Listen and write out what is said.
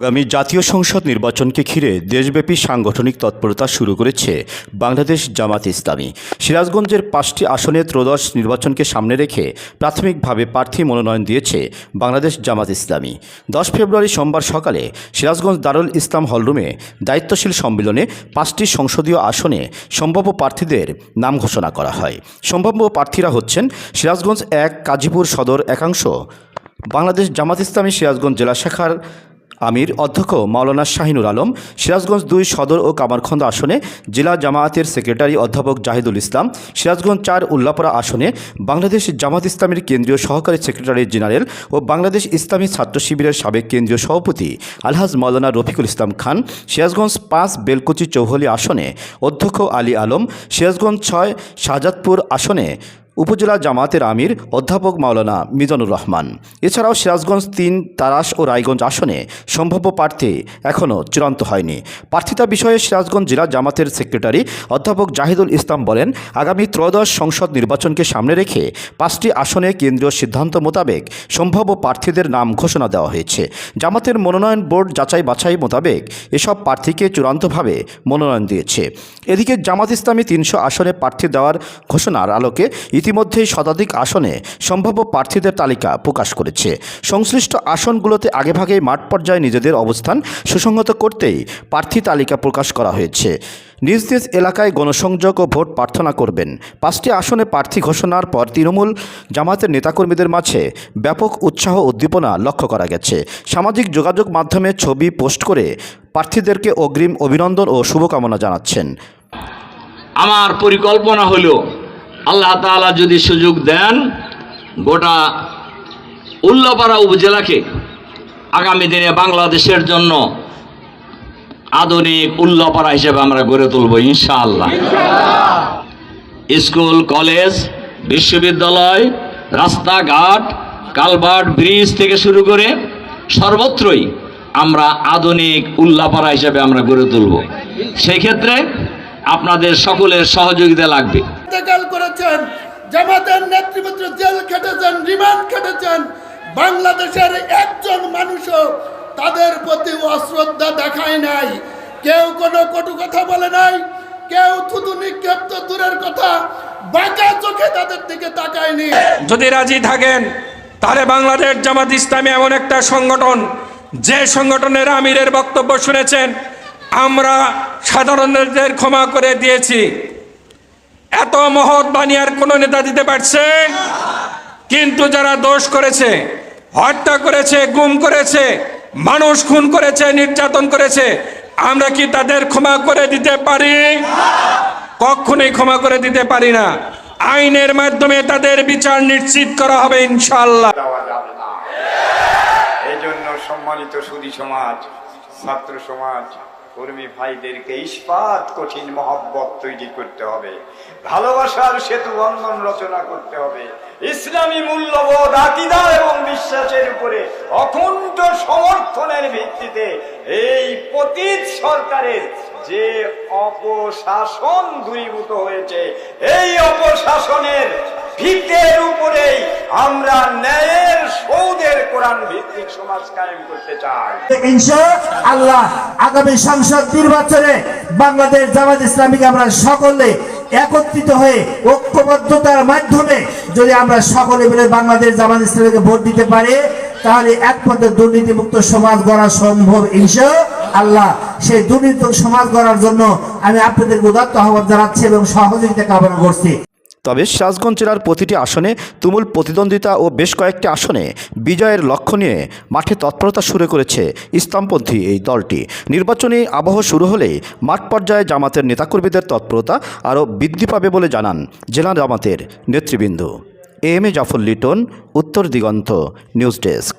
আগামী জাতীয় সংসদ নির্বাচনকে ঘিরে দেশব্যাপী সাংগঠনিক তৎপরতা শুরু করেছে বাংলাদেশ জামাত ইসলামী। সিরাজগঞ্জের পাঁচটি আসনে ত্রয়োদশ নির্বাচনকে সামনে রেখে প্রাথমিকভাবে প্রার্থী মনোনয়ন দিয়েছে বাংলাদেশ জামাত ইসলামী। দশ ফেব্রুয়ারি সোমবার সকালে সিরাজগঞ্জ দারুল ইসলাম হলরুমে দায়িত্বশীল সম্মেলনে পাঁচটি সংসদীয় আসনে সম্ভাব্য প্রার্থীদের নাম ঘোষণা করা হয়। সম্ভাব্য প্রার্থীরা হচ্ছেন সিরাজগঞ্জ এক, কাজীপুর সদর একাংশ, বাংলাদেশ জামাত ইসলামী সিরাজগঞ্জ জেলা শাখার আমির, অধ্যক্ষ মাওলানা শাহিনুর আলম, সিরাজগঞ্জ দুই সদর ও কামারখন্দ আসনে জেলা জামায়াতের সেক্রেটারি অধ্যাপক জাহিদুল ইসলাম, সিরাজগঞ্জ চার উল্লাপাড়া আসনে বাংলাদেশ জামাত ইসলামের কেন্দ্রীয় সহকারী সেক্রেটারি জেনারেল ও বাংলাদেশ ইসলামী ছাত্র শিবিরের সাবেক কেন্দ্রীয় সভাপতি আলহাজ মাওলানা রফিকুল ইসলাম খান, সিরাজগঞ্জ পাঁচ বেলকুচি চৌহলি আসনে অধ্যক্ষ আলী আলম, সিরাজগঞ্জ ছয় শাহজাদপুর আসনে উপজেলা জামাতের আমির অধ্যাপক মাওলানা মিজানুর রহমান। এছাড়াও সিরাজগঞ্জ তিন, তারাস ও রায়গঞ্জ আসনে সম্ভাব্য প্রার্থী এখনও চূড়ান্ত হয়নি। প্রার্থিতা বিষয়ে সিরাজগঞ্জ জেলা জামাতের সেক্রেটারি অধ্যাপক জাহিদুল ইসলাম বলেন, আগামী ত্রয়োদশ সংসদ নির্বাচনকে সামনে রেখে পাঁচটি আসনে কেন্দ্রীয় সিদ্ধান্ত মোতাবেক সম্ভাব্য প্রার্থীদের নাম ঘোষণা দেওয়া হয়েছে। জামাতের মনোনয়ন বোর্ড যাচাই বাছাই মোতাবেক এসব প্রার্থীকে চূড়ান্তভাবে মনোনয়ন দিয়েছে। এদিকে জামাত ইসলামী তিনশো আসনে প্রার্থী দেওয়ার ঘোষণার আলোকে ইতিমধ্যেই শতাধিক আসনে সম্ভাব্য প্রার্থীদের তালিকা প্রকাশ করেছে। সংশ্লিষ্ট আসনগুলোতে আগেভাগেই মাঠ পর্যায়ে নিজেদের অবস্থান সুসংহত করতেই প্রার্থী তালিকা প্রকাশ করা হয়েছে। নিজ নিজ এলাকায় গণসংযোগ ও ভোট প্রার্থনা করবেন। পাঁচটি আসনে প্রার্থী ঘোষণার পর তৃণমূল জামাতের নেতাকর্মীদের মাঝে ব্যাপক উৎসাহ উদ্দীপনা লক্ষ্য করা গেছে। সামাজিক যোগাযোগ মাধ্যমে ছবি পোস্ট করে প্রার্থীদেরকে অগ্রিম অভিনন্দন ও শুভকামনা জানাচ্ছেন। আমার পরিকল্পনা হলো আল্লাহ তাআলা যদি সুযোগ দেন গোটা উল্লাপাড়া উপজেলাকে আগামী দিনে বাংলাদেশের জন্য আধুনিক উল্লাপাড়া হিসেবে আমরা গড়ে তুলব ইনশাআল্লাহ। স্কুল কলেজ বিশ্ববিদ্যালয় রাস্তাঘাট কালভার্ট ব্রিজ থেকে শুরু করে সর্বত্রই আমরা আধুনিক উল্লাপাড়া হিসেবে আমরা গড়ে তুলব। সেই ক্ষেত্রে আপনাদের সকলের সহযোগিতা লাগবে। ইন্তেকাল করেছেন, জামাতের নেতৃত্ব জেল খেটেছেন, রিমান্ড খেটেছেন, বাংলাদেশের একজন মানুষও তাদের প্রতি অশ্রদ্ধা দেখায় নাই। কেউ কোনো কটু কথা বলে নাই, কেউ থুতু নিক্ষেপ তো দূরের কথা, বাঁকা চোখে তাদের দিকে তাকায়নি। যদি রাজি থাকেন, তাহলে বাংলাদেশ জামাত ইসলামী এমন একটা সংগঠন, যে সংগঠনের আমিরের বক্তব্য শুনেছেন, আমরা সাধারণদের ক্ষমা করে দিয়েছি। এত মহৎ বাণী আর কোনো নেতা দিতে পারছে? কিন্তু যারা দোষ করেছে, হত্যা করেছে, গুম করেছে, মানুষ খুন করেছে, নির্যাতন করেছে, আমরা কি তাদের ক্ষমা করে দিতে পারি? কখনোই ক্ষমা করে দিতে পারি না। আইনের মাধ্যমে তাদের বিচার নিশ্চিত করা হবে ইনশাল্লাহ জন্য সম্মানিত সুদী সমাজ, ছাত্র সমাজ কর্মী ভাইদেরকে ইস্পাত কঠিন মহব্বত তৈরি করতে হবে। ভালোবাসার সেতু বন্ধন রচনা করতে হবে। ইসলামী মূল্যবোধ, আকিদা এবং বিশ্বাসের উপরে অখণ্ড সমর্থনের ভিত্তিতে এই পতিত সরকারের যে অপশাসন দূরীভূত হয়েছে, এই অপশাসনের ভিতের উপরেই আমরা ন্যায়ের সৌদের কোরআন ভিত্তিক সমাজ কায়েম করতে চাই। আল্লাহ আগামী সংসদ নির্বাচনে বাংলাদেশ জামাত ইসলামীকে আমরা সকলে একত্রিত হয়ে ঐক্যবদ্ধতার মাধ্যমে যদি আমরা সকলে মিলে বাংলাদেশ জামাত ইসলামীকে ভোট দিতে পারি, তাহলে একমাত্র দুর্নীতিমুক্ত সমাজ গড়া সম্ভব ইনশা আল্লাহ, সেই দুর্নীতি সমাজ গড়ার জন্য আমি আপনাদের উদাত্ত আহ্বান জানাচ্ছি এবং সহযোগিতা কামনা করছি। তবে সিরাজগঞ্জ জেলার প্রতিটি আসনে তুমুল প্রতিদ্বন্দ্বিতা ও বেশ কয়েকটি আসনে বিজয়ের লক্ষ্য নিয়ে মাঠে তৎপরতা শুরু করেছে ইসলামপন্থী এই দলটি। নির্বাচনী আবহ শুরু হলেই মাঠ পর্যায়ে জামাতের নেতাকর্মীদের তৎপরতা আরও বৃদ্ধি পাবে বলে জানান জেলা জামাতের নেতৃবৃন্দ। এম এ জাফর লিটন, উত্তর দিগন্ত, নিউজ ডেস্ক।